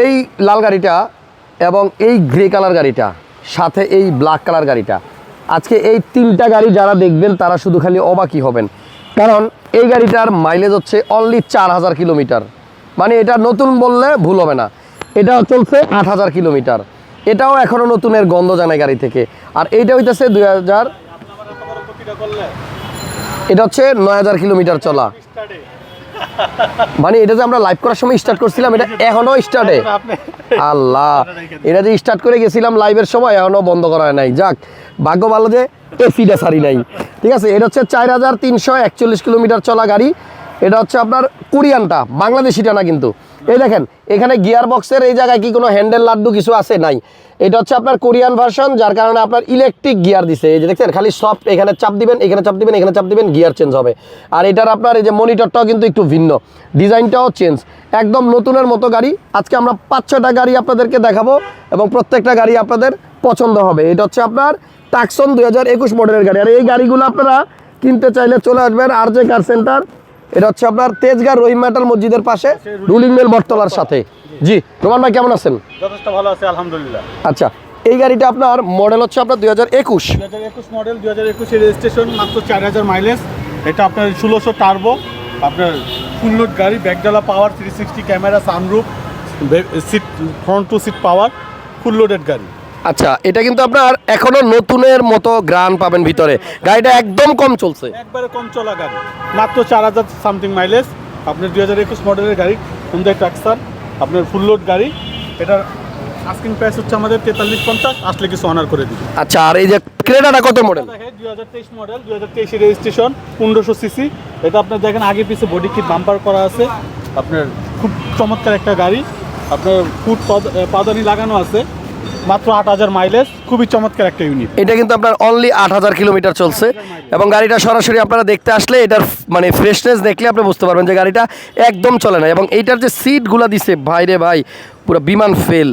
এই লাল গাড়িটা এবং এই গ্রে কালার গাড়িটা, সাথে এই ব্ল্যাক কালার গাড়িটা। আজকে এই তিনটা গাড়ি যারা দেখবেন, তারা শুধু খালি অবাকই হবেন। কারণ এই গাড়িটার মাইলেজ হচ্ছে অনলি চার হাজার কিলোমিটার। মানে এটা নতুন বললে ভুল হবে না। এটা চলছে আট হাজার কিলোমিটার। এটাও এখনও নতুনের গন্ধ জানায় গাড়ি থেকে। আর এইটা হইতেছে দুই হাজার এটা হচ্ছে নয় হাজার কিলোমিটার চলা। মানে এটা যে আমরা লাইভ করার সময় স্টার্ট করছিলাম এটা এখনও স্টার্টে আল্লাহ। এটা যে স্টার্ট করে গেছিলাম লাইভের সময় এখনও বন্ধ করা হয় নাই। যাক ভাগ্য ভালো যে এসিটা সারি নাই। ঠিক আছে এটা হচ্ছে চার হাজার তিনশো একচল্লিশ কিলোমিটার চলা গাড়ি। এটা হচ্ছে আপনার কোরিয়ানটা বাংলাদেশিটা না কিন্তু। এই দেখেন, এখানে গিয়ার বক্সের এই জায়গায় কি কোনো হ্যান্ডেল, লাড্ডু কিছু আছে? নাই। এটা হচ্ছে আপনার কোরিয়ান ভার্সন, যার কারণে আপনার ইলেকট্রিক গিয়ার দিছে। এই যে দেখছেন, খালি সফট এখানে চাপ দিবেন, এখানে চাপ দিবেন, এখানে চাপ দিবেন গিয়ার চেঞ্জ হবে। আর এটার আপনার এই যে মনিটরটাও কিন্তু একটু ভিন্ন। ডিজাইনটাও চেঞ্জ একদম নতুনের মতো গাড়ি। আজকে আমরা পাঁচ ছটা গাড়ি আপনাদেরকে দেখাবো এবং প্রত্যেকটা গাড়ি আপনাদের পছন্দ হবে। এটা হচ্ছে আপনার টাকসন দুই হাজার একুশ মডেলের গাড়ি। আর এই গাড়িগুলো আপনারা কিনতে চাইলে চলে আসবেন আর জে কার সেন্টার এটা হচ্ছে আপনার তেজগাঁ রহিম মেটাল মসজিদের পাশে রুলিং মেল বটতলার সাথে। জি রোমান ভাই কেমন আছেন? যথেষ্ট ভালো আছে আলহামদুলিল্লাহ। আচ্ছা এই গাড়িটা আপনার মডেল হচ্ছে আপনার দুই হাজার একুশ। দুই হাজার একুশ মডেল দুই হাজার একুশের রেজিস্ট্রেশন মাত্র চার হাজার মাইলেজ এটা আপনার ষোলোশো টার্বো আপনার ফুল লোড গাড়ি ব্যাকডালা power three sixty camera sunroof seat front two seat power full loaded গাড়ি। আচ্ছা এটা কিন্তু আপনার এখনও নতুনের মতো গ্রান পাবেন ভিতরে। গাড়িটা একদম কম চলছে। একবারে কম চলা গাড়ি। মাত্র চার হাজার সামথিং মাইলেজ আপনার দুই হাজার একুশ মডেলের গাড়ি হুন্দাই ট্রাক্সার আপনার ফুল লোড গাড়ি। এটার আস্কিং প্রাইস হচ্ছে আমাদের তেতাল্লিশ পঞ্চাশ আসলে কিছু অনার করে দিবে। আচ্ছা আর এই যে ক্রেডাটা কত মডেল দুই হাজার তেইশ মডেল দুই হাজার তেইশের রেজিস্ট্রেশন পনেরোশো সিসি এটা আপনার দেখেন আগে পিছে বডি কিট বাম্পার করা আছে। আপনার খুব চমৎকার একটা গাড়ি। আপনার ফুট পাদানি লাগানো আছে। মাত্র আট হাজার মাইলেজ খুবই চমৎকার একটা ইউনিট এটা কিন্তু আপনার অনলি আট হাজার কিলোমিটার চলছে। এবং গাড়িটা সরাসরি আপনারা দেখতে আসলে এটার মানে ফ্রেশনেস দেখলে আপনি বুঝতে পারবেন যে গাড়িটা একদম চলে না। এবং এইটার যে সিটগুলো দিছে ভাই রে ভাই পুরো বিমান ফেল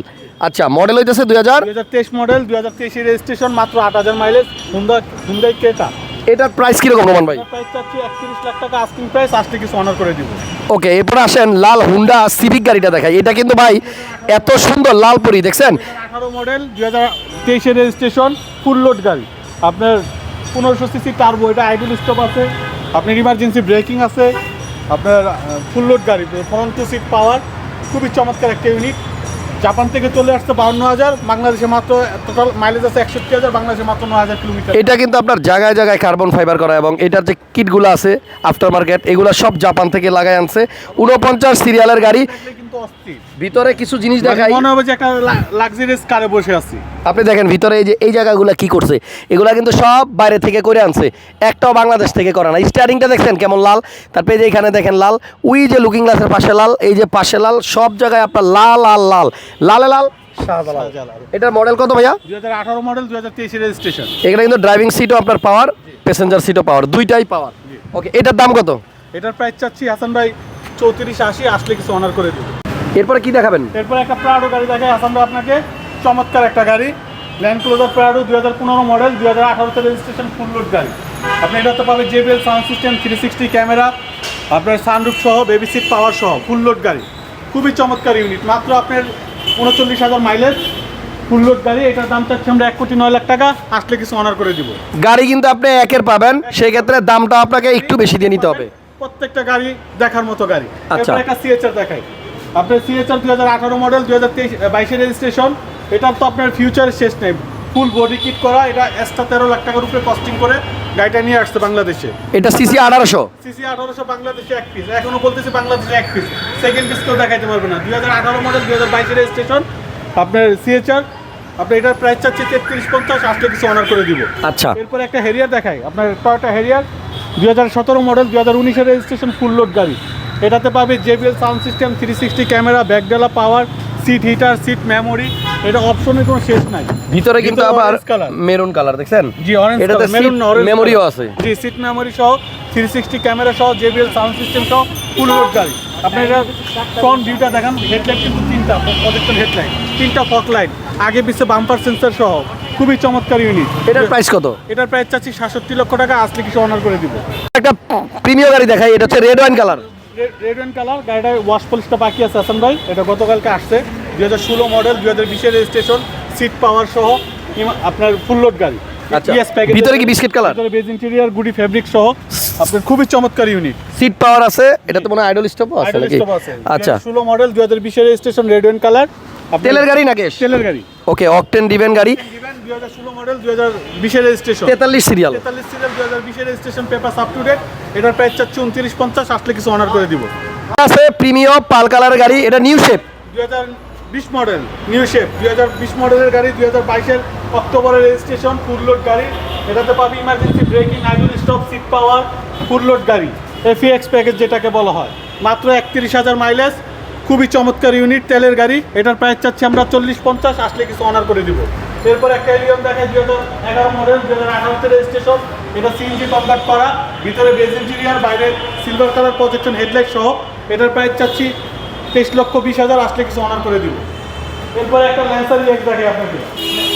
আচ্ছা মডেল হইতেছে দুই হাজার? দুই হাজার তেইশ মডেল দুই হাজার তেইশের রেজিস্ট্রেশন মাত্র আট হাজার মাইলেজ হুন্ডা হুন্ডাই ক্রেটা এটার প্রাইস কীরকম রোমান ভাই? প্রাইস চাচ্ছি একত্রিশ লাখ টাকা আস্কিং প্রাইস আসলে কিছু অনার করে দিব। ওকে এরপর আসেন লাল হুন্ডা সিভিক গাড়িটা দেখাই। এটা কিন্তু ভাই এত সুন্দর লাল পরি দেখছেন? আঠারো মডেল দুই হাজার তেইশের রেজিস্ট্রেশন ফুল লোড গাড়ি। আপনার পনেরোশো সিসি টার্বো এটা আইডল স্টপ আছে। আপনার ইমার্জেন্সি ব্রেকিং আছে। আপনার ফুল লোড গাড়ি ফ্রন্ট টু সিট পাওয়ার খুবই চমৎকার একটা ইউনিট জাপান থেকে চলে আসছে বাউন্ন হাজার, বাংলাদেশে মাত্র টোটাল মাইলেজ আছে একষট্টি হাজার, বাংলাদেশে মাত্র ন হাজার কিলোমিটার এটা কিন্তু আপনার জায়গায় জায়গায় কার্বন ফাইবার করা এবং এটার যে কিটগুলো আছে আফটার মার্কেট এগুলো সব জাপান থেকে লাগাই আনছে। উনপঞ্চাশ সিরিয়ালের গাড়ি ভিতরে কিছু জিনিস দেখাই। মনে হবে যে একটা লাক্সারিয়াস কারে বসে আছি। আপনি দেখেন ভিতরে এই যে এই জায়গাগুলো কি করছে? এগুলা কিন্তু সব বাইরে থেকে করে আনছে। একটাও বাংলাদেশ থেকে করে না। স্টারিংটা দেখছেন কেমন লাল? তারপরে যে এখানে দেখেন লাল। ওই যে লুকিং গ্লাসের পাশে লাল এই যে পাশে লাল সব জায়গায় আপনার লাল লাল। লাল লালে? লাল এটার মডেল কত ভাইয়া? আঠারো মডেল দুই হাজার তেইশের রেজিস্ট্রেশন এখানে কিন্তু ড্রাইভিং সিটও আপনার পাওয়ার প্যাসেঞ্জার সিটও পাওয়ার দুইটাই পাওয়ার ওকে এটার দাম কত? এটার প্রাইস চাচ্ছি হাসান ভাই চৌত্রিশ আশি আসলে কিছু অনার করে দেবো। এরপরে কি দেখাবেন? এরপর একটা প্রাডো গাড়ি হাসান ভাই আপনাকে। চমৎকার একটা গাড়ি। ল্যান্ড ক্লোজার প্রাডো দুই হাজার পনেরো মডেল দুই হাজার আঠারোতে রেজিস্ট্রেশন ফুল লোড গাড়ি। আপনি এটাতে পাবেন JBL sound system three sixty camera আপনার সানরুফ সহ বেবি সিট পাওয়ার সহ ফুল লোড গাড়ি। খুবই চমৎকার ইউনিট মাত্র আপনার উনচল্লিশ হাজার মাইলেজ ফুল লোড গাড়ি। এটার দাম চাচ্ছি আমরা এক কোটি নয় লাখ টাকা। আসলে কিছু অনার করে দিব। গাড়ি কিন্তু আপনি একের পাবেন সেই ক্ষেত্রে দামটা আপনাকে একটু বেশি দিয়ে নিতে হবে। প্রত্যেকটা গাড়ি দেখার মতো গাড়ি। আচ্ছা। একটা সিএচআর দেখাই। আপনার সিএচআর দুই হাজার আঠারো মডেল দুই হাজার তেইশ বাইশের রেজিস্ট্রেশন এটার তো আপনার ফিউচার শেষ নেই। ফুল বডি কিট করা এটা এক্সট্রা তেরো লাখ টাকার উপরে কস্টিং করে গাড়িটা নিয়ে আসছে বাংলাদেশে। এটা সিসি আঠারোশো? সিসি আঠারোশো বাংলাদেশে এক পিস এখনও বলতেছে বাংলাদেশে এক পিস সেকেন্ড পিস কেউ দেখাইতে পারবে না। দুই হাজার আঠারো মডেল দুই হাজার বাইশের রেজিস্ট্রেশন আপনার সিএচআর আপনি এটার প্রাইস চাচ্ছে তেত্রিশ পঞ্চাশ আসলে কিছু অনার করে দিব। আচ্ছা। এরপর একটা হেরিয়ার দেখাই। আপনার টয়োটা হেরিয়ার দুই হাজার সতেরো মডেল দুই হাজার উনিশের রেজিস্ট্রেশন ফুল লোড গাড়ি। এটাতে পাবে JBL sound system three sixty camera ব্যাকডালা power seat heater seat memory এটা অপশনের কোনো শেষ নাই। ভিতরে কিন্তু আবার মেরুন কালার দেখছেন? জি অরেঞ্জ এটাতে মেরুন মেমোরিও আছে। জি সিট মেমোরি সহ থ্রি সিক্সটি ক্যামেরা সহ জেবিএল সাউন্ড সিস্টেম সহ ফুল লোড গাড়ি। আপনি এটা ফ্রন্ট ভিউটা দেখান হেডলাইট কিন্তু তিনটা প্রজেকশন হেডলাইট তিনটা ফক লাইট আগে পিছে বাম্পার সেন্সর সহ খুবই চমৎকার ইউনিট এটার প্রাইস কত? এটার প্রাইস চাচ্ছি সাতষট্টি লক্ষ টাকা আসলে কিছু অনার করে দিব। একটা প্রিমিয় গাড়ি দেখাই এটা হচ্ছে red wine colour red and colour গাড়িটার ওয়াশ পলিশটা বাকি আছে হাসান ভাই। এটা গতকালকে আসছে। দুই হাজার ষোলো মডেল দুই হাজার বিশের রেজিস্ট্রেশন সিট পাওয়ার সহ আপনার ফুল লোড গাড়ি। আচ্ছা ভিতরে কি বিস্কিট কালার ভিতরে বেজ ইন্টেরিয়ার গুডি ফেব্রিক সহ আপনার খুবই চমৎকার ইউনিট সিট পাওয়ার আছে? এটা তো মনে হয় আইডল স্টপ আছে আইডল নাকি? আছে। আচ্ছা। ষোলো model registration red wine colour তেলের গাড়ি নাকি তেলের গাড়ি। ওকে অকটেন দিবেন গাড়ি। দুই হাজার ষোলো মডেল দুই হাজার বিশের রেজিস্ট্রেশন তেতাল্লিশ সিরিয়াল তেতাল্লিশ সিরিয়াল দুই হাজার বিশের registration paper up to date এটার প্রাইস চাচ্ছি উনত্রিশ পঞ্চাশ আসলে কিছু অনার করে দিব। আছে প্রিমিয়াম পাল কালার গাড়ি এটা নিউ শেপ দুই হাজার বিশ মডেল নিউ শেপ দুই হাজার বিশ মডেলের গাড়ি দুই হাজার বাইশের অক্টোবরের রেজিস্ট্রেশন ফুল লোড গাড়ি। এটাতে পাবি emergency braking idle stop seat power full load গাড়ি। এফিএক্স প্যাকেজ যেটাকে বলা হয়। মাত্র একত্রিশ হাজার মাইলেজ খুবই চমৎকার ইউনিট তেলের গাড়ি। এটার প্রাইস চাচ্ছি আমরা চল্লিশ পঞ্চাশ আসলে কিছু অনার করে দিব। এরপর একটা এলিয়ন দেখে দুই হাজার এগারো মডেল দুই হাজার আঠারোতে রেজিস্ট্রেশন এটা সিএনজি কনভার্ট করা। ভিতরে বেজ ইন্টেরিয়ার বাইরে সিলভার কালার প্রজেকশন হেডলাইট সহ। এটার প্রাইস চাচ্ছি তেইশ লক্ষ বিশ হাজার, আসলে কিছু অনার করে দিব। এরপরে একটা ল্যান্সার ইএক্স দেখে আপনাকে।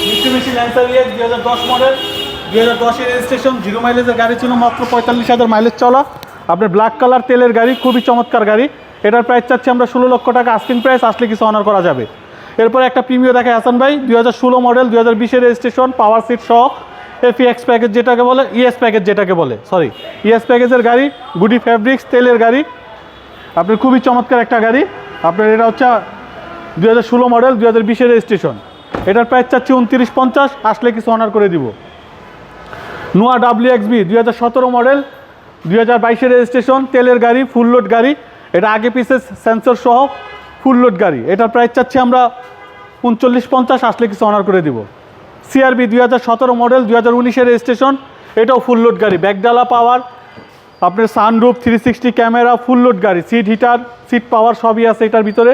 মিষ্টি মিষ্টি ল্যান্সার ইএক্স দুই হাজার দশ মডেল দুই হাজার দশের রেজিস্ট্রেশন জিরো মাইলেজের গাড়ি ছিল মাত্র পঁয়তাল্লিশ হাজার মাইলেজ চলা। আপনার ব্ল্যাক কালার তেলের গাড়ি, খুবই চমৎকার গাড়ি। এটার প্রাইস চাচ্ছি আমরা ষোলো লক্ষ টাকা আস্কিং প্রাইস আসলে কিছু অনার করা যাবে। এরপরে একটা প্রিমিয় দেখে হাসান ভাই, দুই হাজার ষোলো মডেল দুই হাজার বিশের রেজিস্ট্রেশন পাওয়ার সিট সহ এফিএক্স প্যাকেজ যেটাকে বলে ইএস প্যাকেজ যেটাকে বলে সরি ইএস প্যাকেজের গাড়ি, গুডি ফ্যাব্রিক্স তেলের গাড়ি, আপনার খুবই চমৎকার একটা গাড়ি। আপনার এটা হচ্ছে দুই হাজার ষোলো মডেল দুই হাজার বিশের রেজিস্ট্রেশন এটার প্রাইস চাচ্ছি উনত্রিশ পঞ্চাশ, আসলে কিছু অনার করে দিব। নোয়া ডাব্লিউ এক্স বি, দুই হাজার সতেরো মডেল দুই হাজার বাইশের রেজিস্ট্রেশন তেলের গাড়ি ফুল লোড গাড়ি। এটা আগে পিসে সেন্সর সহ ফুল লোড গাড়ি। এটার প্রাইস চাচ্ছি আমরা উনচল্লিশ পঞ্চাশ আসলে কিছু অনার করে দিব। সিআরবি দুই হাজার সতেরো মডেল দুই হাজার উনিশের রেজিস্ট্রেশন এটাও ফুল লোড গাড়ি। ব্যাকডালা পাওয়ার আপনার sunroof three sixty camera full load গাড়ি। সিট হিটার সিট পাওয়ার সবই আছে এটার ভিতরে।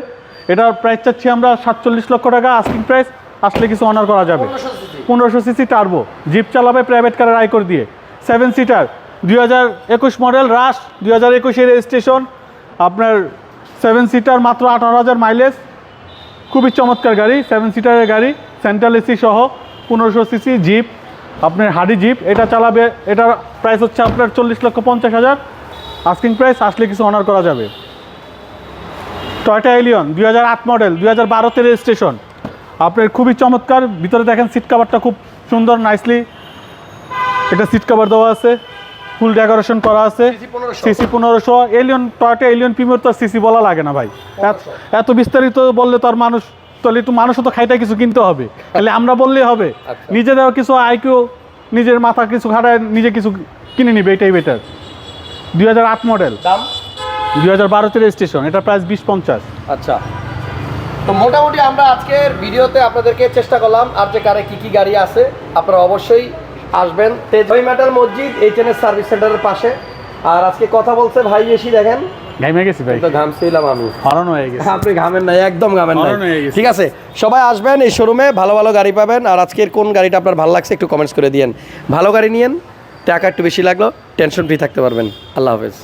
এটার প্রাইস চাচ্ছি আমরা সাতচল্লিশ লক্ষ টাকা আস্কিং প্রাইস আসলে কিছু অনার করা যাবে। পনেরোশো সিসি টার্বো জিপ চালাবে প্রাইভেট কারের আয়কর দিয়ে। সেভেন সিটার দুই হাজার একুশ মডেল রাশ দুই হাজার একুশের রেজিস্ট্রেশন আপনার সেভেন সিটার মাত্র আঠারো হাজার মাইলেজ। খুবই চমৎকার গাড়ি সেভেন সিটারের গাড়ি সেন্ট্রাল এসি সহ, পনেরোশো সিসি জিপ আপনার হাডি জিপ এটা চালাবে, এটার প্রাইস হচ্ছে আপনার চল্লিশ লক্ষ পঞ্চাশ হাজার। আস্কিং প্রাইস আসলে কিছু অনার করা যাবে। টয়টা এলিয়ন দুই হাজার আট মডেল দুই হাজার বারোতে রেজিস্ট্রেশন আপনার খুবই চমৎকার, ভিতরে দেখেন সিট কাভারটা খুব সুন্দর নাইসলি এটা সিট কাভার দেওয়া আছে। ফুল ডেকোরেশন করা আছে। সিসি পনেরোশো। এলিয়ন টয়টা এলিয়ন প্রিমিয়ার তো সিসি বলা লাগে না ভাই। এত- বিস্তারিত বললে তো আর মানুষ তাহলে একটু মানুষও তো খাইতে কিছু কিনতে হবে। তাহলে আমরা বললেই হবে। নিজেদের কিছু আইকিউ নিজের মাথা কিছু খাটায় নিজে কিছু কিনে নিবে এটাই বেটার দুই হাজার আট মডেল দাম? দুই হাজার বারোতে রেজিস্ট্রেশন এটা প্রাইস বিশ পঞ্চাশ। আচ্ছা। তো মোটামুটি আমরা আজকের ভিডিওতে আপনাদেরকে চেষ্টা করলাম আর যে কারে কী কী গাড়ি আছে আপনারা অবশ্যই আসবেন। তেজভাই মেটাল মসজিদ এইচ এন এস সার্ভিস সেন্টারের পাশে। আর আজকে কথা বলছে ভাই বেশি দেখেন। ঘামে গেছি ভাই। তো ঘামছিলাম আমি। হরণ হয়ে গেছে। আপনি ঘামেন নাই একদম ঘামেন নাই। ঠিক আছে সবাই আসবেন এই শোরুমে ভালো ভালো গাড়ি পাবেন। আর আজকের কোন গাড়িটা আপনার ভালো লাগছে একটু কমেন্টস করে দিয়েন। ভালো গাড়ি নিয়েন টাকা একটু বেশি লাগল টেনশন ফ্রি থাকতে পারবেন। আল্লাহ হাফেজ।